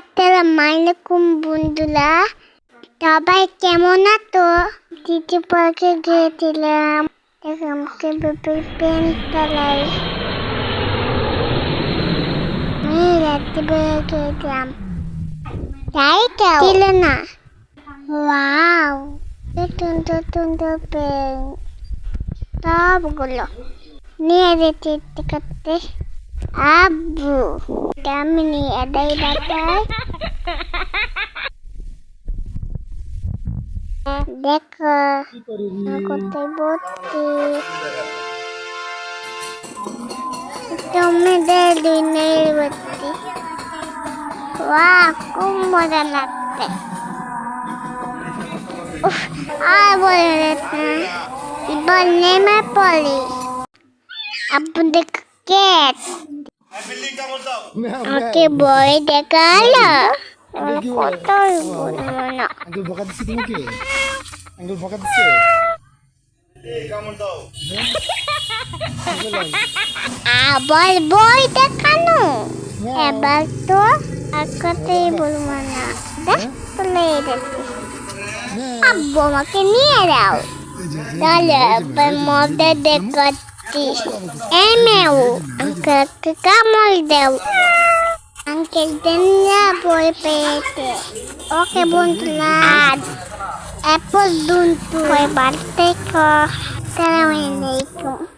আসসালামু আলাইকুম বন্ধুরা। সবাই কেমন আছো? দিদি পার্কে গিয়েছিলাম আমাকে পেন চালাই আমি রাত্রে বেড়ে গিয়েছিলাম তাই ছিল না। ওয়াও সুন্দর সুন্দর পেন সবগুলো। নিয়ে যেতে করতে আব্বু আমি নিয়ে এদাই বাতাই দেখো কোথায় ভর্তি তুমি দিনের ভর্তি ওয়া খুব মজা লাগছে। আর বলে না, এবার নেমে পড়ি। আব্বু দেখ কেট আমাকে বই দেখাল। বলব না। আঙ্কেল বকা দিচ্ছে তোমাকে আঙ্কেল বকা দিচ্ছে? আবার বই দেখানো। এবার তো আর কথাই বলব না। দেখ চলে আব্বু আমাকে নিয়ে যাও। তাহলে এবার মজা দেখাচ্ছি Știi? E meu. Am crescut ca moldeu. Am crescut neapoi pe ete. Ochi bun tunat. E pus duntul. Păi barte că... Să rămâne aici.